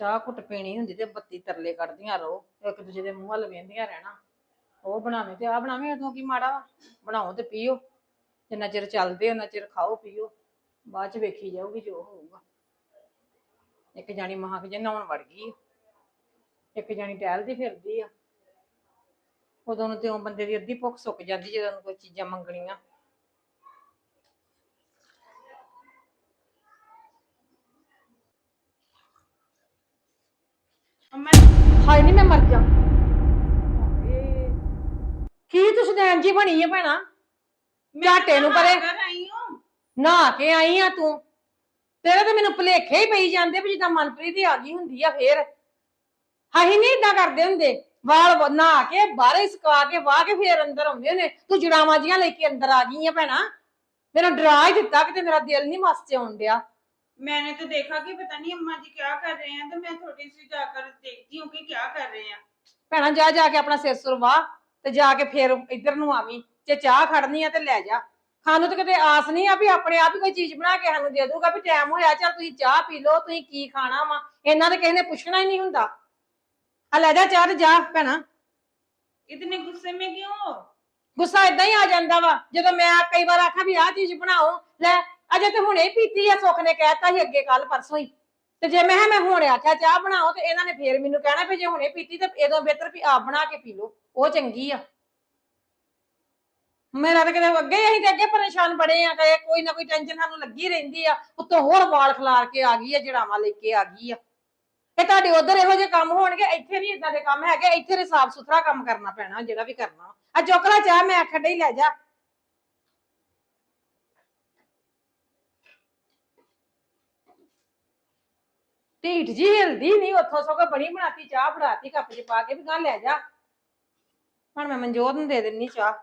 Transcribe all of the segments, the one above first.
ਚਾਹ ਘੁੱਟ ਪੀਣੀ ਹੁੰਦੀ ਤੇ ਬੱਤੀ ਤਰਲੇ ਕੱਢਦੀਆਂ ਰਹੋ, ਇੱਕ ਦੂਜੇ ਦੇ ਮੂੰਹ ਵੱਲ ਵੇਂਦੀਆਂ ਰਹਿਣਾ। ਉਹ ਬਣਾਵੇਂ ਤੇ ਆ ਬਣਾਵੇਂ, ਉਦੋਂ ਕੀ ਮਾੜਾ ਵਾ? ਬਣਾਓ ਤੇ ਪੀਓ। ਜਿੰਨਾ ਚਿਰ ਚੱਲਦੇ ਉਹਨਾਂ ਚਿਰ ਖਾਓ, ਪੀਓ। ਬਾਅਦ ਚ ਵੇਖੀ ਜਾਊਗੀ ਜੋ ਹੋਊਗਾ। ਇੱਕ ਜਾਣੀ ਮਹਾਂ ਕਿ ਨਹਾਉਣ ਵੜ ਗਈ ਇੱਕ ਜਾਣੀ ਟਹਿਲਦੀ ਫਿਰਦੀ ਆ। ਉਦੋਂ ਨੂੰ ਤੇ ਉਹ ਬੰਦੇ ਦੀ ਅੱਧੀ ਭੁੱਖ ਸੁੱਕ ਜਾਂਦੀ ਜਦੋਂ ਕੋਈ ਚੀਜ਼ਾਂ ਮੰਗਣੀਆਂ। ਹਾਏ ਨਹੀਂ ਮੈਂ ਮਰ ਜਾ। ਕੀ ਤੁਸੀਂ ਨੈਣ ਜੀ ਬਣੀ ਹੈ ਭੈਣਾ? ਝਾਟੇ ਨੂੰ ਪਰੇ ਘਰ ਆਈ ਹਾਂ। ਨਹਾ ਕੇ ਆਈ ਆ ਤੂੰ। ਤੇਰੇ ਤੇ ਮੈਨੂੰ ਭੁਲੇਖੇ ਹੀ ਪਈ ਜਾਂਦੇ ਵੀ ਜਿੱਦਾਂ ਮਨਪ੍ਰੀਤ ਹੀ ਆ ਗਈ ਹੁੰਦੀ ਆ ਫੇਰ। ਨਹੀਂ ਇਦਾਂ ਕਰਦੇ ਹੁੰਦੇ। ਵਾਲ ਨਹਾ ਕੇ ਬਾਹਰੇ ਸੁਕਾ ਕੇ ਵਾਹ ਕੇ ਫੇਰ ਅੰਦਰ ਆਉਂਦੇ ਨੇ ਤੂੰ ਜੜਾਵਾਂ ਜੀਆਂ ਲੈ ਕੇ ਅੰਦਰ ਆ ਗਈ ਆ ਭੈਣਾ। ਮੇਰਾ ਡਰਾ ਹੀ ਦਿੱਤਾ ਕਿ ਤੇ ਮੇਰਾ ਦਿਲ ਨਹੀਂ ਮਸ ਚ ਆਉਣ ਡਿਆ। मैंने तो देखा कि पता नहीं अम्मा जी क्या कर रहे हैं तो मैं थोड़ी सी जाकर देखती हूँ कि क्या कर रहे हैं ਭੈਣਾ ਜਾ ਜਾ ਕੇ ਆਪਣਾ ਸਿਰ ਸੁਰ ਵਾਹ ਤੇ ਜਾ ਕੇ ਫੇਰ ਇੱਧਰ ਨੂੰ ਆਵੀਂ ਜੇ ਚਾਹ ਖੜਨੀ ਆ ਤੇ ਲੈ ਜਾ ਸਾਨੂੰ ਤਾਂ ਕਿਤੇ ਆਸ ਨਹੀਂ ਆ ਵੀ ਆਪਣੇ ਆਪ ਹੀ ਕੋਈ ਚੀਜ਼ ਬਣਾ ਕੇ ਸਾਨੂੰ ਦੇ ਦੂਗਾ ਵੀ ਟਾਈਮ ਹੋਇਆ ਚੱਲ ਤੁਸੀਂ ਚਾਹ ਪੀ ਲਓ ਤੁਸੀਂ ਕੀ ਖਾਣਾ ਵਾ ਇਹਨਾਂ ਦੇ ਕਿਸੇ ਨੇ ਪੁੱਛਣਾ ਹੀ ਨਹੀਂ ਹੁੰਦਾ ਆ ਲੈ ਜਾ ਚਾਹ ਤੇ ਜਾ ਭੈਣਾ इतने गुस्से में क्यों हो ਗੁੱਸਾ ਇਦਾਂ ਹੀ ਆ ਜਾਂਦਾ ਵਾ ਜਦੋਂ ਮੈਂ ਕਈ ਵਾਰ ਆਖਾਂ ਵੀ ਆਹ ਚੀਜ਼ ਬਣਾਓ ਲੈ ਅਜੇ ਤੇ ਹੁਣੇ ਪੀਤੀ ਆ, ਸੁੱਖ ਨੇ ਕਹਿਤਾ ਸੀ ਅੱਗੇ ਕੱਲ ਪਰਸੋਂ ਹੀ। ਤੇ ਜੇ ਮੈਂ ਕਿਹਾ ਮੈਂ ਹੁਣੇ ਆਖਿਆ ਚਾਹ ਬਣਾਓ ਤੇ ਇਹਨਾਂ ਨੇ ਫੇਰ ਮੈਨੂੰ ਕਹਿਣਾ ਵੀ ਜੇ ਹੁਣੇ ਪੀਤੀ ਤੇ ਇਦੋਂ ਬਿਹਤਰ ਵੀ ਆਪ ਬਣਾ ਕੇ ਪੀ ਲਓ, ਉਹ ਚੰਗੀ ਆ। ਮੇਰਾ ਤਾਂ ਕਿਤੇ ਅੱਗੇ ਅਸੀਂ ਤੇ ਅੱਗੇ ਪਰੇਸ਼ਾਨ ਬੜੇ ਆ ਕਿ ਕੋਈ ਨਾ ਕੋਈ ਟੈਨਸ਼ਨ ਸਾਨੂੰ ਲੱਗੀ ਰਹਿੰਦੀ ਆ, ਉੱਤੋਂ ਹੋਰ ਵਾਲ ਖਲਾਰ ਕੇ ਆ ਗਈ ਆ, ਜੜਾਵਾਂ ਲੈ ਕੇ ਆ ਗਈ ਆ। ਤੇ ਤੁਹਾਡੇ ਉਧਰ ਇਹੋ ਜਿਹੇ ਕੰਮ ਹੋਣਗੇ, ਇੱਥੇ ਨਹੀਂ ਇਦਾਂ ਦੇ ਕੰਮ ਹੈਗੇ, ਇੱਥੇ ਦੇ ਸਾਫ਼ ਸੁਥਰਾ ਕੰਮ ਕਰਨਾ ਪੈਣਾ, ਜਿਹੜਾ ਵੀ ਕਰਨਾ। ਆ ਚੋਕਲਾ ਚਾਹ, ਮੈਂ ਆਖਣ ਡਈ, ਲੈ ਜਾ। ਢੀਠ ਜੀ ਹਿਲਦੀ ਨਹੀਂ ਉੱਥੋਂ ਸਗੋਂ ਬਣੀ ਬਣਾਤੀ ਚਾਹ ਫੜਾਤੀ ਕੱਪ 'ਚ ਪਾ ਕੇ ਵੀ ਗਾਂ ਲੈ ਜਾ ਹੁਣ ਮੈਂ ਮਨਜੋਤ ਨੂੰ ਦੇ ਦਿੰਨੀ ਚਾਹ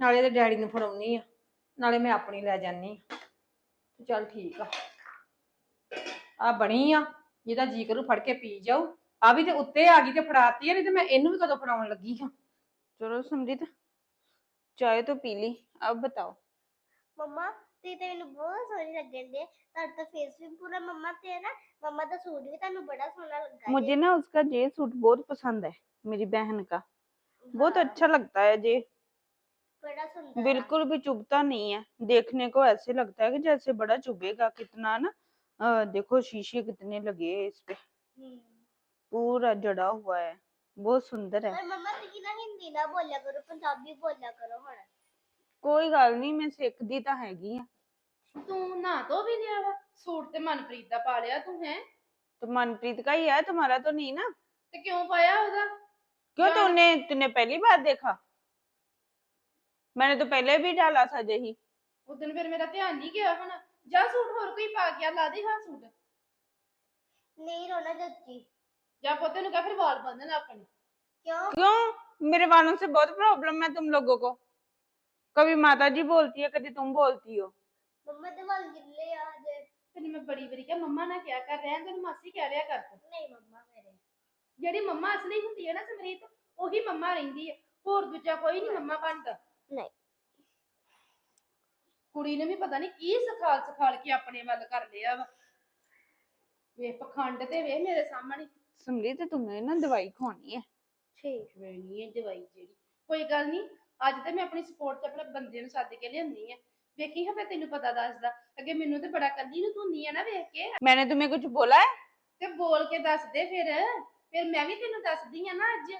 ਨਾਲੇ ਇਹਦੇ ਡੈਡੀ ਨੂੰ ਫੜਾਉਣੀ ਆ ਨਾਲੇ ਮੈਂ ਆਪਣੀ ਲੈ ਜਾਨੀ ਆ ਚੱਲ ਠੀਕ ਆ ਆ ਬਣੀ ਆ ਜਿਹਦਾ ਜੀ ਕਰੂ ਫੜ ਕੇ ਪੀ ਜਾਊ ਆ ਵੀ ਤੇ ਉੱਤੇ ਆ ਗਈ ਤੇ ਫੜਾਤੀ ਆ ਨਹੀਂ ਤੇ ਮੈਂ ਇਹਨੂੰ ਵੀ ਕਦੋਂ ਫੜਾਉਣ ਲੱਗੀ ਹਾਂ चलो समझी चाय तो पी ली अब बताओ ਮੰਮਾ ਤੇ ਤੇ ਮੈਨੂੰ ਬਹੁਤ ਸੋਹਣੀ ਲੱਗਣ ਦੇ ਤੁਹਾਡਾ ਤਾਂ ਫੇਸ ਵੀ ਪੂਰਾ ਮੰਮਾ ਤੇ ਨਾ ਮੰਮਾ ਦਾ ਸੂਟ ਵੀ ਤੁਹਾਨੂੰ ਬੜਾ ਸੋਹਣਾ ਲੱਗਾ मुझे ना उसका जे सूट बहुत पसंद है मेरी बहन का बहुत अच्छा लगता है जे ਬੜਾ ਸੁੰਦਰ ਆ। बिल्कुल भी चुभता नहीं है देखने को ऐसे लगता है कि जैसे बड़ा चुभेगा कितना ना अ, देखो शीशे कितने लगे हैं इस पे ਹਮ। पूरा जड़ा हुआ है बहुत सुंदर है ਪਰ ਮੰਮਾ ਤੁਸੀਂ ਨਾ ਹਿੰਦੀ ਨਾ ਬੋਲਿਆ ਕਰੋ ਪੰਜਾਬੀ ਬੋਲਿਆ ਕਰੋ ਹੁਣ ਕੋਈ ਗੱਲ ਨਹੀਂ ਮੈਂ ਸਿੱਖਦੀ ਤਾਂ ਹੈਗੀ ਆ ਤੂੰ ਨਾ ਧੋ ਵੀ ਲਿਆ ਵਾ ਸੂਟ ਤੇ ਮਨਪ੍ਰੀਤ ਦਾ ਪਾ ਲਿਆ ਤੂੰ ਹੈ तो मनप्रीत का ही है तुम्हारा तो नहीं ना ਤੇ ਕਿਉਂ ਪਾਇਆ ਉਹਦਾ क्यों क्या? तूने तूने पहली बार देखा मैंने तो पहले भी डाला था यही ਉਦੋਂ ਫਿਰ ਮੇਰਾ ਧਿਆਨ ਨਹੀਂ ਗਿਆ ਹੁਣ ਜਾ ਸੂਟ ਹੋਰ ਕੋਈ ਪਾ ਗਿਆ ਲਾ ਦੇ ਹਾਂ ਸੂਟ ਨਹੀਂ ਰੋਣਾ ਜੱਜੀ ਜਾ ਪੋਤੇ ਨੂੰ ਕਹ ਫਿਰ ਵਾਲ ਬੰਨਣ ਆਪਣੇ ਕਿਉਂ क्यों मेरे बालों से बहुत प्रॉब्लम है तुम लोगों को कभी माता जी बोलती है कभी तुम बोलती हो ਮੰਮਾ ਦੇ ਵਾਲ ਗਿੱਲੇ ਆ ਜੇ ਤੈਨੂੰ ਮੈਂ ਬੜੀ ਵਾਰੀ ਕਿਹਾ ਮੰਮਾ ਨਾ ਕਿਆ ਕਰ ਰਿਹਾ ਤੈਨੂੰ ਮਾਸੀ ਕਹਿ ਰਿਹਾ ਕਰ ਤੂੰ ਨਹੀਂ ਮੰਮਾ ਮੇਰੇ ਜਿਹੜੀ ਮੰਮਾ ਅਸਲੀ ਹੁੰਦੀ ਹੈ ਨਾ ਸਮਰੀਤ ਉਹੀ ਮੰਮਾ ਰਹਿੰਦੀ ਹੈ ਹੋਰ ਦੂਜਾ ਕੋਈ ਨਹੀਂ ਮੰਮਾ ਬਣਦਾ ਨਹੀਂ। ਕੁੜੀ ਨੇ ਵੀ ਪਤਾ ਨਹੀਂ ਕੀ ਸਖਾਲ ਸਖਾਲ ਕੇ ਆਪਣੇ ਵੱਲ ਕਰ ਲਿਆ ਵਾ ਵੇ ਪਖੰਡ ਤੇ ਵੇ ਮੇਰੇ ਸਾਹਮਣੇ समरीत तुम्हें ना दवाई खुआनी है ਠੀਕ ਵੇਣੀ ਹੈ ਦਵਾਈ ਜਿਹੜੀ ਕੋਈ ਗੱਲ ਨਹੀਂ ਅੱਜ ਤੇ ਮੈਂ ਆਪਣੀ ਸਪੋਰਟ ਤੇ ਆਪਣੇ ਬੰਦੇ ਨੂੰ ਸੱਦ ਕੇ ਲਿਆਂਦੀ ਆ ਵੇਖੀ ਹਾਂ ਫਿਰ ਤੈਨੂੰ ਪਤਾ ਦੱਸਦਾ ਅੱਗੇ ਮੈਨੂੰ ਤੇ ਬੜਾ ਕੱਲੀ ਨੂੰ ਧੁੰਨੀ ਆ ਨਾ ਵੇਖ ਕੇ मैंने तुम्हें कुछ बोला है ਤੇ ਬੋਲ ਕੇ ਦੱਸ ਦੇ ਫਿਰ ਫਿਰ ਮੈਂ ਵੀ ਤੈਨੂੰ ਦੱਸਦੀ ਆ ਨਾ ਅੱਜ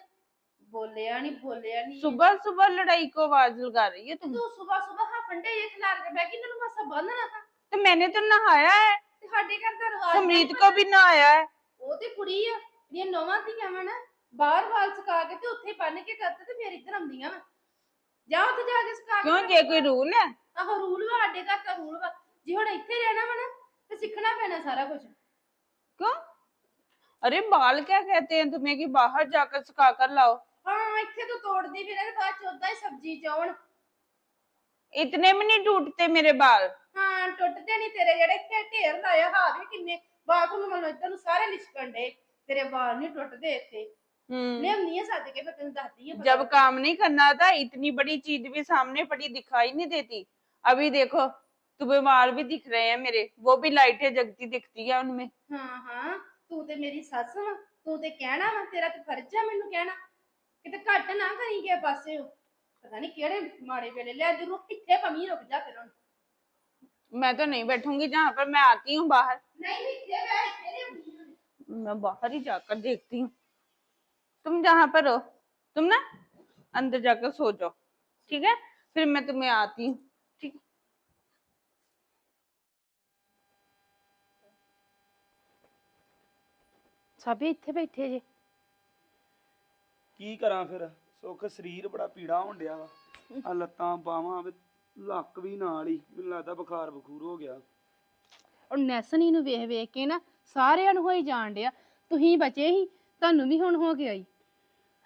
ਬੋਲਿਆ ਨਹੀਂ ਬੋਲਿਆ ਨਹੀਂ सुबह सुबह लड़ाई को आवाज लगा रही है तुम ਤੂੰ ਸਵੇਰ ਸਵੇਰ ਹਾਂ ਫੰਡੇ ਇਹ ਖਿਲਾਰ ਕੇ ਬਹਿ ਗਈ ਤੈਨੂੰ ਮਾਸਾ ਬੰਨ ਨਾ ਥਾ तो मैंने तो नहाया है ਤੇ ਸਾਡੇ ਘਰ ਦਾ ਰਿਵਾਜ समरीत को भी नहाया है ਉਹ ਤੇ ਕੁੜੀ ਆ ਜਿਹੜੀਆਂ ਨੌਵਾਂ ਧੀਆਂ ਵਾ ਨਾ ਬਾਹਰ ਵਾਲ ਸੁਕਾ ਕੇ ਤੇ ਉੱਥੇ ਬੰਨ ਕੇ ਕਰਤੇ ਤੇ ਫਿਰ ਇੱਧਰ ਆਉਂਦੀਆਂ ਵਾ ਜਾ ਉੱਥੇ ਜਾ ਕੇ ਸੁਕਾ ਕੇ क्यों ਰੱਖ ये ਲਾ। कोई रूल है ਆਹੋ ਰੂਲ ਵਾ ਸਾਡੇ ਘਰ ਦਾ ਰੂਲ ਵਾ ਜੇ ਹੁਣ ਇੱਥੇ ਰਹਿਣਾ ਵਾ ਨਾ ਤੇ ਸਿੱਖਣਾ ਪੈਣਾ ਸਾਰਾ ਕੁਝ क्यों अरे बाल क्या कहते हैं तुम्हें कि बाहर जाकर सुखा कर लाओ ਹਾਂ ਇੱਥੇ ਤੋਂ ਤੋੜਦੀ ਫਿਰ ਇਹਦੇ ਬਾਅਦ ਚ ਉਦਾਂ ਹੀ ਸਬਜ਼ੀ ਚਾਉਣ इतने में नहीं टूटते मेरे बाल ਹਾਂ ਟੁੱਟਦੇ ਨਹੀਂ ਤੇਰੇ ਜਿਹੜੇ ਇੱਥੇ ਢੇਰ ਲਾਇਆ ਹਾਂ ਵੇ ਕਿੰਨੇ ਬਾਥਰੂਮ ਵੱਲੋਂ ਇੱਧਰ ਨੂੰ ਸਾਰੇ ਲਿਸ਼ਕਣ ਡੇ ਤੇਰੇ ਵਾਲ ਨਹੀਂ ਟੁੱਟਦੇ ਇੱਥੇ हम्म ਲਿਆਉਂਦੀ ਆ ਸੱਦ ਕੇ ਮੈਂ ਤੈਨੂੰ ਦੱਸਦੀ ਆ जब काम नहीं करना था इतनी बड़ी चीज भी सामने पड़ी दिखाई नहीं देती अभी देखो तुम्हें बाल भी दिख रहे हैं मेरे वो भी लाइटें जगती दिखती है उनमें ਹਾਂ ਹਾਂ ਤੂੰ ਤੇ ਮੇਰੀ ਸੱਸ ਵਾ ਤੂੰ ਤੇ ਕਹਿਣਾ ਵਾ ਤੇਰਾ ਤੇ ਫਰਜ਼ ਆ ਮੈਨੂੰ ਕਹਿਣਾ ਕਿਤੇ ਘੱਟ ਨਾ ਕਰੀ ਕਿਸੇ ਪਾਸੇ ਪਤਾ ਨਹੀਂ ਕਿਹੜੇ ਮਾੜੇ ਵੇਲੇ ਲੈ ਜਰੂਰ ਇੱਥੇ ਪਮੀ ਰੁਕ ਜਾ ਫਿਰ ਹੁਣ मैं तो नहीं बैठूंगी जहाँ पर मैं आती हूँ बाहर ਨਹੀਂ ਨਹੀਂ ਇੱਥੇ ਬੈ ਇੱਥੇ मैं बाहर ही जाकर देखती हूँ तुम जहाँ पर हो तुम ना अंदर जाकर सो जाओ ठीक है फिर मैं तुम्हें आती हूँ ठीक है ਸਾਬੀ ਇੱਥੇ ਬੈਠੇ ਜੇ ਕੀ ਕਰਾਂ ਫਿਰ ਸੁੱਖ ਸਰੀਰ ਬੜਾ ਪੀੜਾ ਹੋਣ ਡਿਆ ਵਾ ਆ ਲੱਤਾਂ ਬਾਹਾਂ ਵੀ ਲੱਕ ਵੀ ਨਾਲ ਹੀ ਮੈਨੂੰ ਲੱਗਦਾ ਬੁਖਾਰ ਬਖੂਰ ਹੋ ਗਿਆ ਔਰ ਨੈਸਨੀ ਨੂੰ ਵੇਖ ਵੇਖ ਕੇ ਨਾ ਸਾਰਿਆਂ ਨੂੰ ਹੋਈ ਜਾਣ ਡਿਆ ਤੁਸੀਂ ਬਚੇ ਹੀ ਤੁਹਾਨੂੰ ਵੀ ਹੁਣ ਹੋ ਗਿਆ ਈ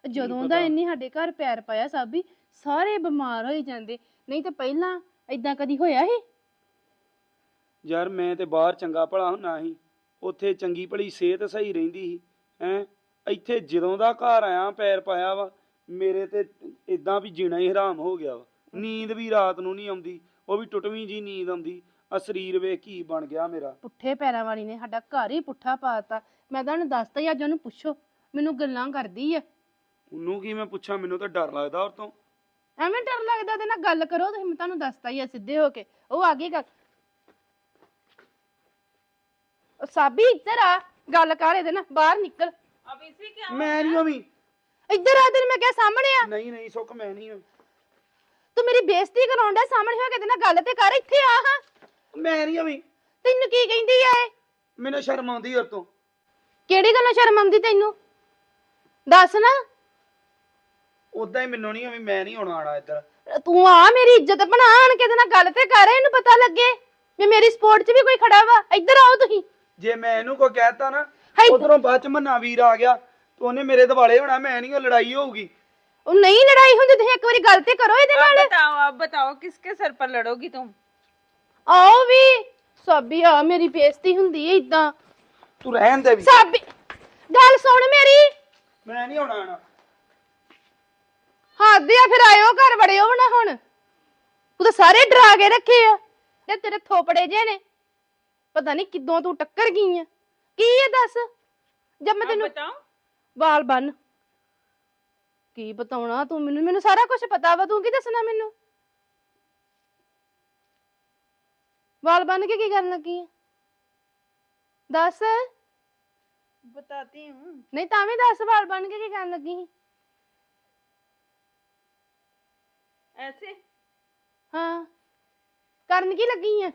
ਜਦੋਂ ਦਾ? ਇੰਨੇ ਸਾਡੇ ਘਰ ਪੈਰ ਪਾਇਆ ਸਾਬੀ ਸਾਰੇ ਬਿਮਾਰ ਹੋਈ ਜਾਂਦੇ। ਨਹੀਂ ਤਾਂ ਪਹਿਲਾਂ ਏਦਾਂ ਕਦੀ ਹੋਇਆ ਸੀ? ਯਾਰ ਮੈਂ ਤੇ ਬਾਹਰ ਚੰਗਾ ਭਲਾ ਹੁੰਨਾ ਸੀ। ਉੱਥੇ ਚੰਗੀ ਭਲੀ ਸਿਹਤ ਸਹੀ ਰਹਿੰਦੀ ਸੀ। ਹੈ? ਇੱਥੇ ਜਦੋਂ ਦਾ ਘਰ ਆਇਆ ਪੈਰ ਪਾਇਆ ਵਾ ਮੇਰੇ ਤੇ ਇਦਾਂ ਵੀ ਜੀਣਾ ਹੀ ਹਰਾਮ ਹੋ ਗਿਆ ਵਾ। ਨੀਂਦ ਵੀ ਰਾਤ ਨੂੰ ਨਹੀਂ ਆਉਂਦੀ ਉਹ ਵੀ ਟੁੱਟਵੀਂ ਜੀ ਨੀਂਦ ਆਉਂਦੀ। ਆ ਸਰੀਰ ਵੇਖ ਕੀ ਬਣ ਗਿਆ ਮੇਰਾ। ਪੁੱਠੇ ਪੈਰਾਂ ਵਾਲੀ ਨੇ ਸਾਡਾ ਘਰ ਹੀ ਪੁੱਠਾ ਪਾਤਾ ਮੈਂ ਤੁਹਾਨੂੰ ਦੱਸਤਾ ਹੀ ਅੱਜ ਉਹਨੂੰ ਪੁੱਛੋ। ਮੈਨੂੰ ਗੱਲਾਂ ਕਰਦੀ ਆ। ਉਹਨੂੰ ਕੀ ਮੈਂ ਪੁੱਛਾਂ ਮੈਨੂੰ ਤਾਂ ਡਰ ਲੱਗਦਾ ਉਹ ਤੋਂ ਐਵੇਂ ਡਰ ਲੱਗਦਾ ਉਹਦੇ ਨਾਲ ਗੱਲ ਕਰੋ ਤੁਸੀਂ ਮੈਂ ਤੁਹਾਨੂੰ ਦੱਸਤਾ ਹੀ ਆ ਸਿੱਧੇ ਹੋ ਕੇ ਉਹ ਆ ਗਈ ਗੱਲ ਉਹ ਸਾਬੀ ਇੱਧਰ ਆ ਗੱਲ ਕਰ ਇਹਦੇ ਨਾਲ ਬਾਹਰ ਨਿਕਲ अब इसे क्या ਮੈਂ ਨਹੀਂ ਹੋਵੀ ਇੱਧਰ ਆ ਤੈਨੂੰ ਮੈਂ ਕਿਹਾ ਸਾਹਮਣੇ ਆ ਨਹੀਂ ਨਹੀਂ ਸੁੱਖ ਮੈਂ ਨਹੀਂ ਹੋਵੀ ਤੂੰ ਮੇਰੀ ਬੇਇੱਜ਼ਤੀ ਕਰਾਉਣ ਡਿਆ ਸਾਹਮਣੇ ਹੋ ਕੇ ਇਹਦੇ ਨਾਲ ਗੱਲ ਤੇ ਕਰ ਇੱਥੇ ਆ ਹਾਂ ਮੈਂ ਨਹੀਂ ਹੋਵੀ ਤੈਨੂੰ ਕੀ ਕਹਿੰਦੀ ਆ ਇਹ ਮੈਨੂੰ ਸ਼ਰਮ ਆਉਂਦੀ ਉਹ ਤੋਂ ਕਿਹੜੀ ਗੱਲੋਂ ਸ਼ਰਮ ਆਉਂਦੀ ਤੈਨੂੰ ਦੱਸ ਨਾ ਉਦਾਂ ਹੀ ਮੈਨੂੰ ਨਹੀਂ ਹੋਵੀ ਮੈਂ ਨਹੀਂ ਆਉਣਾ ਆਣਾ ਇੱਧਰ ਤੂੰ ਆ ਮੇਰੀ ਇੱਜ਼ਤ ਬਣਾ ਆਣ ਕੇ ਇਹਦੇ ਨਾਲ ਗੱਲ ਤੇ ਕਰ ਇਹਨੂੰ ਪਤਾ ਲੱਗੇ ਵੀ ਮੇਰੀ ਸਪੋਰਟ 'ਚ ਵੀ ਕੋਈ ਖੜਾ ਵਾ ਇੱਧਰ ਆਓ ਤੁਸੀਂ ਜੇ ਮੈਂ ਇਹਨੂੰ ਕੋਈ ਕਹਿਤਾ ਨਾ ਹਾਏ। ਉਧਰੋਂ ਬਾਅਦ ਚ ਮੰਨਾ ਵੀਰ ਆ ਗਿਆ ਤੇ ਉਹਨੇ ਮੇਰੇ ਦਿਵਾਲੇ ਹੋਣਾ ਮੈਂ ਨਹੀਂ ਉਹ ਲੜਾਈ ਹੋਊਗੀ ਉਹ ਨਹੀਂ ਲੜਾਈ ਹੁੰਦੀ ਤੁਸੀਂ ਇੱਕ ਵਾਰੀ ਗੱਲ ਤੇ ਕਰੋ ਇਹਦੇ अब ਨਾਲ बताओ अब बताओ किसके सर पर लड़ोगी तुम ਆਓ ਵੀ ਸਾਬੀ ਆ ਮੇਰੀ ਬੇਇੱਜ਼ਤੀ ਹੁੰਦੀ ਹੈ ਇਦਾਂ ਤੂੰ ਰਹਿਣ ਦੇ ਵੀ ਸਾਬੀ ਗੱਲ ਸੁਣ ਮੇਰੀ ਮੈਂ ਨਹੀਂ ਆਉਣਾ ਆਣਾ ਹੱਦ ਆ ਫਿਰ ਆਇਓ ਘਰ ਵੜਿਓ ਨਾ ਹੁਣ ਤੂੰ ਤਾਂ ਸਾਰੇ ਡਰਾ ਕੇ ਰੱਖੇ ਆ ਤੇ ਤੇਰੇ ਥੋਪੜੇ ਜੇ ਨੇ ਪਤਾ ਨਹੀਂ ਕਿਦੋਂ ਤੂੰ ਟੱਕਰ ਗਈ ਆ ਕੀ ਇਹ ਦੱਸ ਜਦ ਮੈਂ अब ਤੈਨੂੰ बताओ ਵਾਲ ਬੰਨ ਕੀ ਬਤਾਉਣਾ ਤੂੰ ਮੈਨੂੰ ਮੈਨੂੰ ਸਾਰਾ ਕੁਝ ਪਤਾ ਵਾ ਤੂੰ ਕੀ ਦੱਸਣਾ ਮੈਨੂੰ ਵਾਲ ਬੰਨ ਕੇ ਕੀ ਕਰਨ ਲੱਗੀ ਆ ਦੱਸ बताती हूँ ਨਹੀਂ ਤਾਂ ਵੀ ਦੱਸ ਵਾਲ ਬੰਨ ਕੇ ਕੀ ਕਰਨ ਲੱਗੀ ਸੀ ऐसे ਹਾਂ। ਕਰਨ ਕੀ ਲੱਗੀ ਆ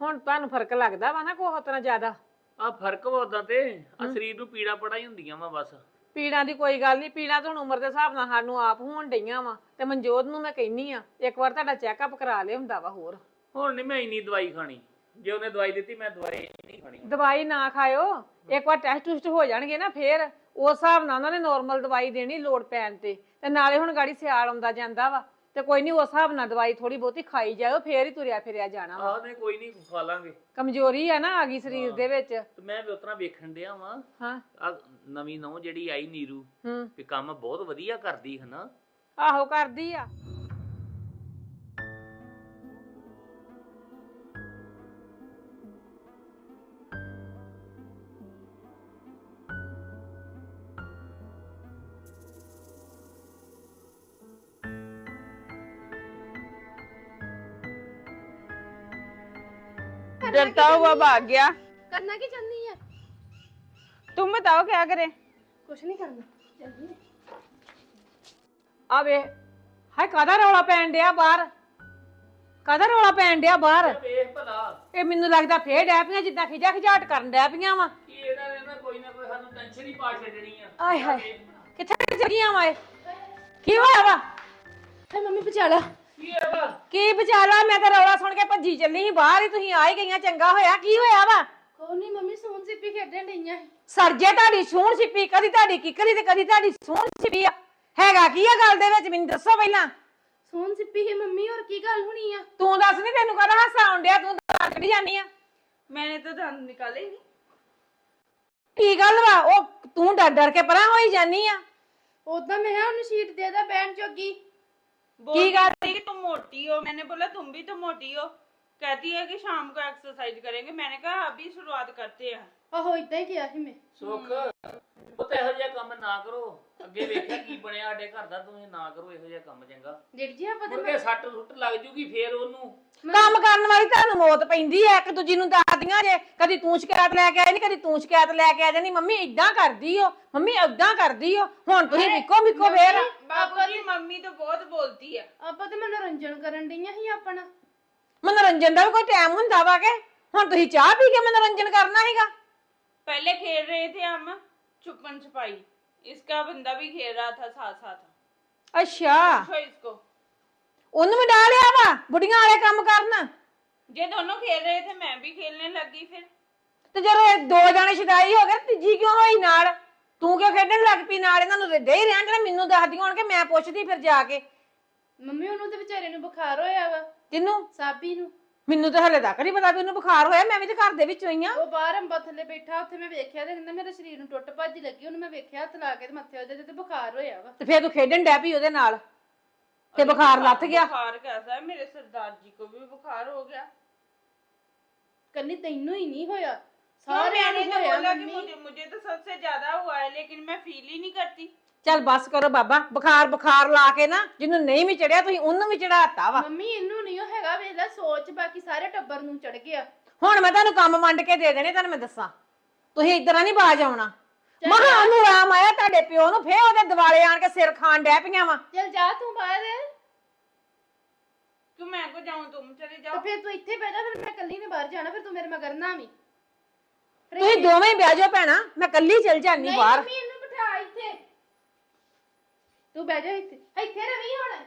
ਹੁਣ ਤੁਹਾਨੂੰ ਫ਼ਰਕ ਲੱਗਦਾ ਵਾ ਨਾ ਕੋਹ ਤਰ੍ਹਾਂ ਜ਼ਿਆਦਾ? ਆ ਫ਼ਰਕ ਵਾ ਉਦਾਂ ਤੇ। ਆ ਸਰੀਰ ਨੂੰ ਪੀੜਾ ਪੜਾ ਹੀ ਹੁੰਦੀਆਂ ਵਾ ਬਸ। ਪੀੜਾਂ ਦੀ ਕੋਈ ਗੱਲ ਨਹੀਂ ਪੀੜਾਂ ਤਾਂ ਹੁਣ ਉਮਰ ਦੇ ਹਿਸਾਬ ਨਾਲ ਸਾਨੂੰ ਆਪ ਹੋਣ ਡਈਆਂ ਵਾ। ਤੇ ਮਨਜੋਤ ਨੂੰ ਮੈਂ ਕਹਿਨੀ ਆ ਇੱਕ ਵਾਰ ਤੁਹਾਡਾ ਚੈੱਕਅਪ ਕਰਾ ਲਿਆ ਹੁੰਦਾ ਵਾ ਹੋਰ। ਹੁਣ ਨਹੀਂ ਮੈਂ ਇੰਨੀ ਦਵਾਈ ਖਾਣੀ। ਜੇ ਉਹਨੇ ਦਵਾਈ ਦਿੱਤੀ ਮੈਂ ਦਵਾਈ ਨਹੀਂ ਖਾਣੀ। ਦਵਾਈ ਨਾ ਖਾਇਓ। ਇੱਕ ਵਾਰ ਟੈਸਟ ਟੁਸਟ ਹੋ ਜਾਣਗੇ ਨਾ ਫੇਰ ਉਸ ਹਿਸਾਬ ਨਾਲ ਉਹਨਾਂ ਨੇ ਨਾਰਮਲ ਦਵਾਈ ਦੇਣੀ ਲੋੜ ਪੈਣ ਤੇ। ਤੇ ਨਾਲੇ ਹੁਣ ਗਾੜੀ ਸਿਆਲ ਆਉਂਦਾ ਜਾਂਦਾ ਵਾ। ਤੇ ਕੋਈ ਨਹੀਂ ਉਸ ਹਿਸਾਬ ਨਾਲ ਦਵਾਈ ਥੋੜੀ ਬਹੁਤੀ ਖਾਈ ਜਾਓ ਫੇਰ ਹੀ ਤੁਰਿਆ ਫਿਰਿਆ ਜਾਣਾ ਵਾ। ਆਹ ਨਹੀਂ ਕੋਈ ਨਹੀਂ ਖਾ ਲਾਂਗੇ। ਕਮਜ਼ੋਰੀ ਆ ਨਾ ਆ ਗਈ ਸਰੀਰ ਦੇ ਵਿੱਚ। ਤੇ ਮੈਂ ਵੀ ਉਤਨਾ ਵੇਖਣ ਡਿਆ ਵਾਂ। ਹਾਂ। ਆ ਨਵੀਂ ਨੌ ਜਿਹੜੀ ਆਈ ਨੀਰੂ ਹੂੰ। ਵੀ ਕੰਮ ਬਹੁਤ ਵਧੀਆ ਕਰਦੀ ਹਨਾ। ਆਹੋ ਕਰਦੀ ਆ। डरता हुआ भाग गया ਕਰਨਾ ਕੀ ਚਾਹੁੰਦੀ ਆ तुम बताओ क्या करे ਕੁਛ ਨਹੀਂ ਕਰਨਾ ਆ ਵੇ ਹਾਏ ਕਾਦਾ ਰੌਲਾ ਪੈਣ ਡਿਆ ਬਾਹਰ ਕਾਦਾ ਰੌਲਾ ਪੈਣ ਡਿਆ ਬਾਹਰ ਵੇਖ ਭਲਾ ਇਹ ਮੈਨੂੰ ਲੱਗਦਾ ਫੇਰ ਡੈ ਪਈਆਂ ਜਿੱਦਾਂ ਖਿਜਾ ਖਿਜਾਟ ਕਰਨ ਡੈ ਪਈਆਂ ਵਾ ਕੀ ਇਹਨਾਂ ਨੇ ਨਾ ਕੋਈ ਨਾ ਕੋਈ ਸਾਨੂੰ ਟੈਨਸ਼ਨ ਹੀ ਪਾ ਛੱਡਣੀ ਆ ਆਏ ਹਾਏ ਕਿੱਥੇ ਚੱਲੀਆਂ ਵਾ ਇਹ ਕੀ ਹੋਇਆ ਵਾ ਹੈ ਮੰਮੀ ਬਚਾਲਾ ਕੀ ਹੈ ਬਸ? ਕੀ ਵਿਚਾਰਾ ਮੈਂ ਤਾਂ ਰੌਲਾ ਸੁਣ ਕੇ ਭੱਜੀ ਚੱਲੀ ਸੀ ਬਾਹਰ ਹੀ ਤੁਸੀਂ ਆ ਗਈਆਂ ਚੰਗਾ ਹੋਇਆ ਕੀ ਹੋਇਆ ਵਾ? ਕੋਈ ਨਹੀਂ ਮੰਮੀ ਸੌਣ ਸਿੱਪੀ ਖੇਡਣ ਡਈਆਂ ਸਰ ਜੇ ਤੁਹਾਡੀ ਸੂਣ ਛਿਪੀ ਕਦੀ ਤੁਹਾਡੀ ਕਿਕਰੀ ਤੇ ਕਦੀ ਤੁਹਾਡੀ ਸੂਣ ਛਿਪੀ ਆ? ਹੈਗਾ ਕੀ ਆ ਗੱਲ ਦੇ ਵਿੱਚ? ਮੈਨੂੰ ਦੱਸੋ ਪਹਿਲਾਂ। ਸੌਣ ਸਿੱਪੀ ਹੀ ਮੰਮੀ ਹੋਰ ਕੀ ਗੱਲ ਹੋਣੀ ਆ? ਤੂੰ ਦੱਸ ਨਹੀਂ ਤੈਨੂੰ ਕਹਦਾ ਹਾਸਾ ਆਉਣ ਡਿਆ? ਤੂੰ ਤਾਂ ਕੱਢੀ ਜਾਨੀ ਆ। ਮੈਨੇ ਤਾਂ ਦੰਦ ਨਿਕਾਲੇ ਨਹੀਂ ਕੀ ਗੱਲ ਵਾ? ਉਹ ਤੂੰ ਡਰ ਡਰ ਕੇ ਪਰਾਂ ਹੋਈ ਜਾਨੀ ਆ। ਉਦਾਂ ਮੈਂ ਉਹਨੂੰ ਸ਼ੀਟ ਦੇ ਦਾ ਬੈਣ ਜੋਗੀ। बोल की रही थी कि तुम मोटी हो मैंने बोला तुम भी तो मोटी हो कहती है कि शाम को एक्सरसाइज करेंगे मैंने कहा अभी शुरुआत करते हैं ਆਹੋ ਇਦਾਂ ਹੀ ਕਿਹਾ ਸੀ ਮੈਂ। ਸੁੱਖ ਪੁੱਤ ਇਹੋ ਜਿਹਾ ਕੰਮ ਨਾ ਕਰੋ। ਅੱਗੇ ਵੇਖਿਆ ਕੀ ਬਣਿਆ ਸਾਡੇ ਘਰ ਦਾ ਤੁਸੀਂ ਨਾ ਕਰੋ ਇਹੋ ਜਿਹਾ ਕੰਮ ਚੰਗਾ। ਜਿਹੜੀ ਜੀ ਆਪਾਂ ਤੇ ਮੁੜ ਸੱਟ ਸੁੱਟ ਲੱਗ ਜੂਗੀ ਫੇਰ ਉਹਨੂੰ। ਕੰਮ ਕਰਨ ਵਾਲੀ ਤੁਹਾਨੂੰ ਮੌਤ ਪੈਂਦੀ ਐ ਇੱਕ ਦੂਜੀ ਨੂੰ ਦੱਸਦੀਆਂ ਜੇ। ਕਦੀ ਤੂੰ ਸ਼ਿਕਾਇਤ ਲੈ ਕੇ ਆਈ ਨਹੀਂ ਕਦੀ ਤੂੰ ਸ਼ਿਕਾਇਤ ਲੈ ਕੇ ਆ ਜਾਨੀ ਮੰਮੀ ਇਦਾਂ ਕਰਦੀ ਓ ਮੰਮੀ ਏਦਾਂ ਕਰਦੀ ਓ। ਹੁਣ ਤੁਸੀਂ ਵਿਕੋ ਵਿਕੋ ਫੇਰ। ਬਾਪੂ ਦੀ ਮੰਮੀ ਤਾਂ ਬਹੁਤ ਬੋਲਦੀ ਆ ਆਪਾਂ ਤੇ ਮਨੋਰੰਜਨ ਕਰਨ ਡਈਆਂ ਸੀ ਆਪਣਾ। ਮਨੋਰੰਜਨ ਦਾ ਵੀ ਕੋਈ ਟਾਈਮ ਹੁੰਦਾ ਵਾ ਕੇ? ਹੁਣ ਤੁਸੀਂ ਚਾਹ ਪੀ ਕੇ ਮਨੋਰੰਜਨ ਕਰਨਾ ਹੈਗਾ पहले खेल रहे थे हम छुपन छुपाई इसका बंदा भी खेल रहा था साथ साथ ਅੱਛਾ पूछो इसको ਉਹਨੂੰ ਵੀ ਡਾਲਿਆ ਵਾ ਬੁੜੀਆਂ ਵਾਲੇ ਕੰਮ ਕਰਨ ये दोनों खेल रहे थे मैं भी खेलने लगी फिर ਤੇ ਜਦੋਂ ਇਹ ਦੋ ਜਾਣੇ ਛਡਾਈ ਹੋ ਗਏ ਤੀਜੀ ਕਿਉਂ ਹੋਈ ਨਾਲ ਤੂੰ ਕਿਉਂ ਖੇਡਣ ਲੱਗ ਪਈ ਨਾਲ ਇਹਨਾਂ ਨੂੰ ਦੇ ਹੀ ਰਹਿਣ ਜਿਹੜਾ ਮੈਨੂੰ ਦੱਸਦੀ ਹੋਣ ਕਿ ਮੈਂ ਪੁੱਛਦੀ ਫਿਰ ਜਾ ਕੇ ਮੰਮੀ ਉਹਨੂੰ ਤੇ ਵਿਚਾਰੇ ਨੂੰ ਬੁਖਾਰ ਹੋਇਆ ਵਾ ਕਿਨੂੰ ਸਾਬੀ ਨੂੰ ਮੈਨੂੰ ਤਾਂ ਹਲੇ ਤੱਕ ਨਹੀਂ ਪਤਾ ਵੀ ਉਹਨੂੰ ਬੁਖਾਰ ਹੋਇਆ ਮੈਂ ਵੀ ਤੇ ਘਰ ਦੇ ਵਿੱਚ ਹੋਈ ਆ ਉਹ ਬਾਹਰ ਅੰਬਾ ਥੱਲੇ ਬੈਠਾ ਉੱਥੇ ਮੈਂ ਵੇਖਿਆ ਤੇ ਕਹਿੰਦਾ ਮੇਰੇ ਸਰੀਰ ਨੂੰ ਟੁੱਟ ਭੱਜ ਲੱਗੀ ਉਹਨੂੰ ਮੈਂ ਵੇਖਿਆ ਹੱਥ ਲਾ ਕੇ ਤੇ ਮੱਥੇ ਉਹਦੇ ਤੇ ਬੁਖਾਰ ਹੋਇਆ ਵਾ ਤੇ ਫਿਰ ਤੂੰ ਖੇਡਣ ਡੈ ਪਈ ਉਹਦੇ ਨਾਲ ਤੇ ਬੁਖਾਰ ਲੱਥ ਗਿਆ बुखार कैसा है मेरे सरदार जी को भी बुखार हो गया ਕੱਲੀ ਤੈਨੂੰ ਹੀ ਨਹੀਂ ਹੋਇਆ क्यों ਸਾਰਿਆਂ मैंने ਨੂੰ तो ਹੋਇਆ बोला कि ਮੰਮੀ। मुझे मुझे तो सबसे ज्यादा हुआ है लेकिन मैं फील ही नहीं करती ਚੱਲ ਬਸ ਕਰੋ ਬਾਬਾ ਬੁਖਾਰ ਬੁਖਾਰ ਲਾ ਕੇ ਨਾ ਜਿਹਨੂੰ ਨਹੀਂ ਵੀ ਚੜਿਆ ਤੁਸੀਂ ਉਹਨੂੰ ਵੀ ਚੜਾਤਾ ਵਾ। ਮੰਮੀ ਇਹਨੂੰ ਨਹੀਂ ਉਹ ਹੈਗਾ ਵੇਖ ਲੈ ਸੋਚ ਬਾਕੀ ਸਾਰੇ ਟੱਬਰ ਨੂੰ ਚੜ ਗਿਆ। ਹੁਣ ਮੈਂ ਤੁਹਾਨੂੰ ਕੰਮ ਵੰਡ ਕੇ ਦੇ ਦੇਣੇ ਤੁਹਾਨੂੰ ਮੈਂ ਦੱਸਾਂ। ਤੁਸੀਂ ਇਦਾਂ ਨਹੀਂ ਬਾਜ ਆਉਣਾ। ਮਹਾ ਨੂੰ ਰਾਮ ਆਇਆ ਤੁਹਾਡੇ ਪਿਓ ਨੂੰ ਫੇਰ ਉਹਦੇ ਦਿਵਾਲੇ ਆਣ ਕੇ ਸਿਰ ਖਾਣ ਡੈ ਪਈਆਂ ਵਾ। ਚਲ ਜਾ ਤੂੰ ਬਾਹਰ। ਤੂੰ ਮੈਂ ਕੋ ਜਾਉਂ ਤੂੰ ਚਲੇ ਤਾਂ ਜਾਓ ਤੂੰ ਇੱਥੇ ਬਹਿ ਜਾ ਮੈਂ ਇਕੱਲੀ ਨੇ ਬਾਹਰ ਜਾਣਾ ਫਿਰ ਤੂੰ ਮੇਰੇ ਮਗਰ ਨਾ ਆਵੀਂ। ਤੁਸੀਂ ਦੋਵੇਂ ਹੀ ਜਾਓ ਭੈਣਾ ਮੈਂ ਕੱਲੀ ਚਲ ਜਾਨੀ ਬਾਹਰ। ਮੰਮੀ ਇਹਨੂੰ ਬਿਠਾ ਇੱਥੇ। ਤੂੰ ਬਹਿ ਜਾ ਇੱਥੇ ਇੱਥੇ ਰਵੀ ਹੁਣ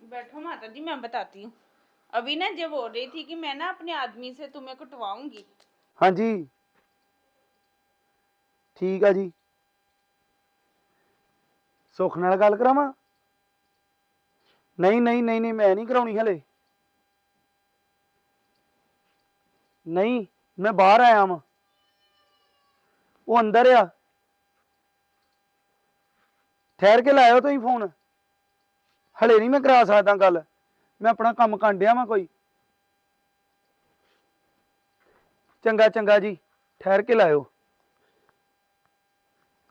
बैठो माता जी मैं बताती हूँ अभी ना जब बोल रही थी कि मैं ना अपने आदमी से तुम्हें कुटवाऊंगी ਹਾਂਜੀ ਠੀਕ ਆ ਜੀ ਸੁੱਖ ਨਾਲ ਗੱਲ ਕਰਾਵਾਂ ਨਹੀਂ ਨਹੀਂ ਨਹੀਂ ਨਹੀਂ ਮੈਂ ਨਹੀਂ ਕਰਾਉਣੀ ਹਲੇ ਨਹੀਂ ਮੈਂ ਬਾਹਰ ਆਇਆ ਵਾਂ ਉਹ ਅੰਦਰ ਆ ਠਹਿਰ ਕੇ ਲਾਇਓ ਤੁਸੀਂ ਫੋਨ। ਹਲੇ ਨਹੀਂ ਮੈਂ ਕਰਾ ਸਕਦਾ ਗੱਲ। ਮੈਂ ਆਪਣਾ ਕੰਮ ਕਾਂਡਿਆ ਵਾਂ ਕੋਈ। ਚੰਗਾ ਚੰਗਾ ਜੀ, ਠਹਿਰ ਕੇ ਲਾਇਓ।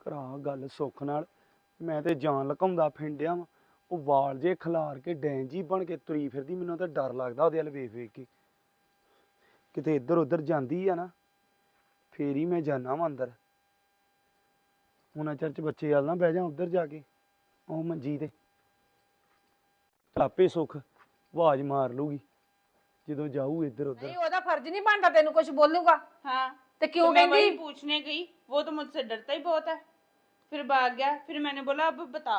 ਕਰਾ ਗੱਲ ਸੁੱਖ ਨਾਲ। ਮੈਂ ਤੇ ਜਾਨ ਲਕਾਉਂਦਾ ਫਿੰਡਿਆ ਵਾਂ। ਉਹ ਵਾਲ ਜੇ ਖਿਲਾਰ ਕੇ ਡੈਂ ਜੀ ਬਣ ਕੇ ਤੁਰੀ ਫਿਰਦੀ, ਮੈਨੂੰ ਤਾਂ ਡਰ ਲੱਗਦਾ ਉਹਦੇ ਵੱਲ ਵੇਖ ਵੇਖ ਕੇ। ਕਿਤੇ ਇੱਧਰ ਉੱਧਰ ਜਾਂਦੀ ਆ ਨਾ, ਫੇਰ ਹੀ ਮੈਂ ਜਾਣਾ ਵਾਂ ਅੰਦਰ। ਹੁਣ ਚਰਚ ਬੱਚੇ ਵੱਲ ਨਾ ਬਹਿ ਜਾ ਉੱਧਰ ਜਾ ਕੇ ਉਹ ਮੰਜੀ ਤੇ ਆਪੇ ਸੁੱਖ ਆਵਾਜ਼ ਮਾਰ ਲੂਗੀ ਜਦੋਂ ਜਾਊ ਇੱਧਰ ਉੱਧਰ ਨਹੀਂ ਉਹਦਾ ਫਰਜ਼ ਨਹੀਂ ਬਣਦਾ ਤੈਨੂੰ ਕੁਝ ਬੋਲੂਗਾ हाँ ਤੇ तो ਕਿਉਂ मैं वही ਕਹਿੰਦੀ पूछने गई वो तो मुझसे डरता ही बहुत है फिर भाग गया फिर मैंने बोला अब बता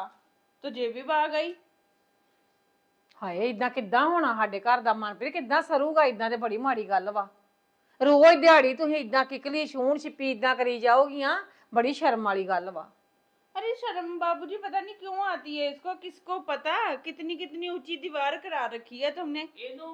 तो जे भी भाग गई ਹਾਏ ਇਦਾਂ ਕਿੱਦਾਂ ਹੋਣਾ ਸਾਡੇ ਘਰ ਦਾ ਮਨਪ੍ਰੀਤ ਕਿੱਦਾਂ ਸਰੂਗਾ ਇਦਾਂ ਤੇ ਬੜੀ ਮਾੜੀ ਗੱਲ ਵਾ ਰੋਜ਼ ਦਿਹਾੜੀ ਤੁਸੀਂ ਇਦਾਂ ਕਿਕਲੀ ਛੂਣ ਛਿਪੀ ਇਦਾਂ ਕਰੀ ਜਾਓਗੀਆਂ ਬੜੀ ਸ਼ਰਮ ਵਾਲੀ ਗੱਲ ਵਾ अरे शर्म बाबूजी पता नहीं क्यों आती है इसको किसको पता कितनी कितनी ऊंची दीवार करा रखी है तुमने ਇਹਨੂੰ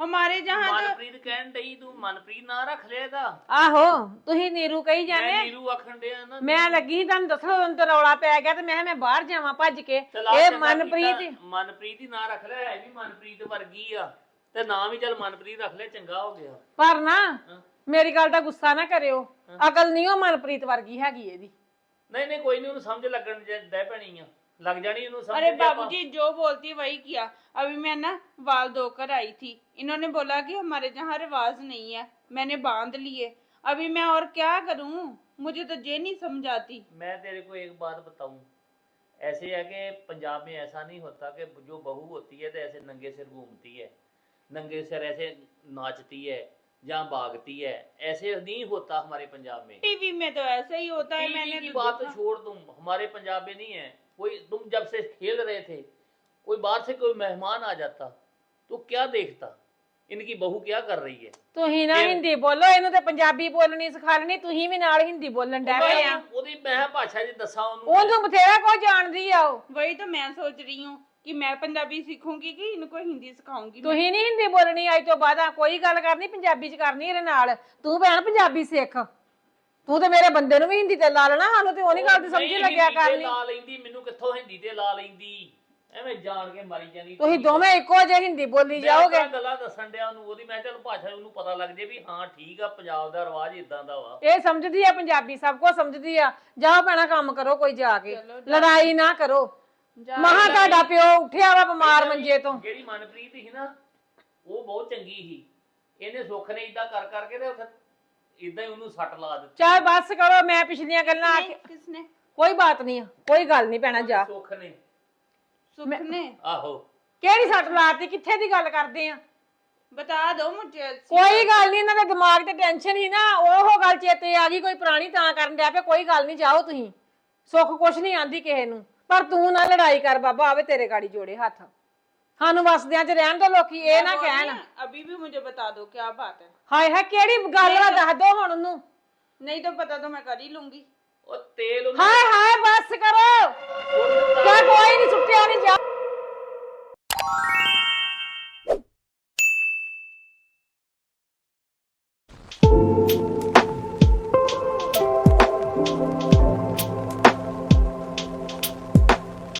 हमारे जहाँ तो ਮਨਪ੍ਰੀਤ ਕਹਿਣ ਡਈ ਤੂੰ ਮਨਪ੍ਰੀਤ ਨਾ ਰੱਖ ਲਿਆ ਇਹਦਾ ਆਹੋ ਤੁਸੀਂ ਨੀਰੂ ਕਹੀ ਮੈਂ ਜਾਂਦੇ ਨੀਰੂ ਆਖਣ ਡਿਆ ਨਾ ਮੈਂ ਲੱਗੀ ਸੀ ਤੁਹਾਨੂੰ ਦੱਸਣ ਉਦੋਂ ਤੇ ਰੌਲਾ ਪੈ ਗਿਆ ਤੇ ਮੈਂ ਕਿਹਾ ਮੈਂ ਬਾਹਰ ਜਾਵਾਂ ਭੱਜ ਕੇ ਚੱਲ ਆਹ ਇਹ ਚੰਗਾ ਮਨਪ੍ਰੀਤ ਕੀਤਾ, ਮਨਪ੍ਰੀਤ ਹੀ ਨਾਂ ਰੱਖ ਲਿਆ ਹੈ ਵੀ ਮਨਪ੍ਰੀਤ ਵਰਗੀ ਆ ਤੇ ਨਾਂ ਵੀ ਚੱਲ ਮਨਪ੍ਰੀਤ ਰੱਖ ਲਿਆ ਚੰਗਾ ਹੋ ਗਿਆ ਪਰ ਨਾ ਹਾਂ। ਮੇਰੀ ਗੱਲ ਦਾ ਗੁੱਸਾ ਨਾ ਕਰਿਓ ਅਕਲ ਨਹੀਂ ਉਹ ਮਨਪ੍ਰੀਤ ਵਰਗੀ ਹੈਗੀ ਇਹਦੀ ਨਹੀਂ ਨਹੀਂ ਕੋਈ ਨਹੀਂ ਉਹਨੂੰ ਸਮਝ ਲੱਗਣ ਜ- ਡੈ ਪੈਣੀ ਆ ਲੱਗ ਜਾਣੀ ਉਹਨੂੰ ਸਮਝ अरे ਜੇ ਆਪਾਂ- बाबूजी जो बोलती वही किया अभी मैं ना वाल धोकर आई थी इन्होंने बोला कि हमारे जहाँ रिवाज नहीं है मैंने बांध लिए अभी मैं और क्या करूं मुझे तो ये नहीं समझ आती मैं तेरे को एक बात बताऊं ऐसे है कि पंजाब में ऐसा नहीं होता कि जो बहू होती है तो ऐसे नंगे सिर घूमती है नंगे सिर ऐसे नाचती है जहाँ भागती है ऐसे नहीं होता हमारे पंजाब में टीवी में तो ऐसा ही होता है टीवी मैंने की तो बात देखा। छोड़ तुम हमारे पंजाब में नहीं है कोई तुम जब से खेल रहे थे कोई बाहर से कोई मेहमान आ जाता तो क्या देखता इनकी बहू क्या कर रही है ਤੁਸੀਂ ਨਾ ਫਿਰ- ਹਿੰਦੀ ਬੋਲੋ ਇਹਨੂੰ ਤੇ ਪੰਜਾਬੀ ਬੋਲਣੀ ਸਿਖਾ ਲੈਣੀ ਤੁਸੀਂ ਵੀ ਨਾਲ ਹਿੰਦੀ ਬੋਲਣ ਡੈ ਪਏ ਆ ਉਹਦੀ- ਉਹਦੀ ਮੈਂ ਭਾਸ਼ਾ ਜੀ ਦੱਸਾਂ ਉਹਨੂੰ ਉਹਨੂੰ ਬਥੇਰਾ ਕੁਝ ਜਾਣਦੀ ਆ ਉਹ वही तो मैं सोच रही हूँ कि मैं पंजाबी सीखूंगी कि इनको हिंदी सिखाऊंगी मैं। ਤੁਸੀਂ ਨਹੀਂ ਹਿੰਦੀ ਬੋਲਣੀ ਅੱਜ ਤੋਂ ਬਾਅਦ ਆ ਕੋਈ ਗੱਲ ਕਰਨੀ ਪੰਜਾਬੀ ਚ ਕਰਨੀ ਇਹਦੇ ਨਾਲ ਤੂੰ ਭੈਣ ਪੰਜਾਬੀ ਸਿੱਖ ਤੂੰ ਤੇ ਮੇਰੇ ਬੰਦੇ ਨੂੰ ਵੀ ਹਿੰਦੀ ਤੇ ਲਾ ਲੈਣਾ ਸਾਨੂੰ ਤੇ ਉਹ ਨਹੀਂ ਗੱਲ ਦੀ ਸਮਝ ਨਹੀਂ, ਲੱਗਿਆ ਹਿੰਦੀ ਤੇ ਕਰਨੀ ਲਾ ਲੈਂਦੀ ਮੈਨੂੰ ਕਿੱਥੋਂ ਹਿੰਦੀ ਤੇ ਲਾ ਲੈਂਦੀ ਐਵੇਂ ਜਾਣ ਕੇ ਮਾਰੀ ਜਾਂਦੀ ਤੁਸੀਂ ਦੋਵੇਂ ਇੱਕੋ ਜਿਹੇ ਹਿੰਦੀ ਬੋਲੀ ਜਾਓਗੇ ਮੈਂ ਤਾਂ ਗੱਲਾਂ ਦੱਸਣ ਡਿਆ ਉਹਨੂੰ ਉਹਦੀ ਮੈਂ ਚਲ ਭਾਸ਼ਾ ਉਹਨੂੰ ਪਤਾ ਲੱਗ ਜੇ ਵੀ ਹਾਂ ਠੀਕ ਆ ਪੰਜਾਬ ਦਾ ਰਿਵਾਜ ਇਦਾਂ ਦਾ ਵਾ ਇਹ ਸਮਝਦੀ ਆ ਪੰਜਾਬੀ ਸਭ ਕੁਝ ਸਮਝਦੀ ਆ ਜਾਓ ਭੈਣਾ ਕੰਮ ਕਰੋ ਕੋਈ ਜਾ ਕੇ ਚਲੋ ਜਾ। ਲੜਾਈ ਨਾ ਕਰੋ ਜਾ- ਮਹਾ ਤੁਹਾਡਾ ਪਿਓ ਉਠਿਆ ਵਾ ਬਿਮਾਰ ਮੰਜੇ ਤੋਂ। ਜਿਹੜੀ ਮਨਪ੍ਰੀਤ ਸੀ ਨਾ ਉਹ ਬਹੁਤ ਚੰਗੀ ਸੀ। ਇਹਨੇ ਸੁੱਖ ਨੇ ਇਦਾਂ ਕਰ ਕਰਕੇ ਤੇ ਇਦਾਂ ਹੀ ਉਹਨੂੰ ਸੱਟ ਲਾ ਦਿੱਤੀ। ਚਾਹੇ ਬਸ ਕਰੋ ਮੈਂ ਪਿਛਲੀਆਂ ਗੱਲਾਂ ਆ ਨਹੀਂ, ਕੇ- ਕਿਸਨੇ ਕੋਈ ਬਾਤ ਨਹੀਂ ਕੋਈ ਗੱਲ ਨਹੀਂ ਪੈਣਾ ਜਾ। ਸੁੱਖ ਨੇ। ਸੁਖ ਨੇ? ਆਹੋ। ਕਿਹੜੀ ਸੱਟ ਲਾਤੀ ਕਿੱਥੇ ਦੀ ਗੱਲ ਕਰਦੇ ਆ? ਬਤਾ ਦੋ ਮੁਝੇ ਕੋਈ ਗੱਲ ਨਹੀਂ ਇਹਨਾਂ ਦੇ ਦਿਮਾਗ ਤੇ ਟੈਨਸ਼ਨ ਹੀ ਨਾ ਉਹ ਗੱਲ ਚੇਤੇ ਆ ਗਈ ਕੋਈ ਪੁਰਾਣੀ ਤਾਂ ਕਰਨ ਡਿਆ ਪਿਆ ਕੋਈ ਗੱਲ ਨਹੀਂ ਜਾਓ ਤੁਸੀਂ। ਸੁੱਖ ਕੁਛ ਨਹੀਂ ਆਂਦੀ ਕਿਸੇ ਨੂੰ। ਪਰ ਤੂੰ ਨਾ ਲੜਾਈ ਕਰ ਬਾਬਾ ਆਵੇ ਤੇਰੇ ਗਾੜੀ ਜੋੜੇ ਹੱਥ ਸਾਨੂੰ ਵਸਦਿਆਂ ਚ ਰਹਿਣ ਦੋ ਲੋਕੀ ਇਹ ਨਾ मैं बोल रही ਕਹਿਣ हूँ, अभी भी मुझे बता दो क्या बात है ਹਾਏ ਹਾਏ ਕਿਹੜੀ ਗੱਲ ਆ ਦੱਸ ਦੋ ਹੁਣ ਉਹਨੂੰ नहीं तो पता तो मैं कर ही लूंगी ਉਹ ਤੇਲ ਉਹਨੂੰ ਹਾਏ ਹਾਏ ਬੱਸ ਕਰੋ ਸੁੱਟ ਕਿਆ ਦਿੱਤਾ। ਕੋਈ ਨਹੀਂ ਸੁੱਟਿਆ ਨਹੀਂ ਜਾ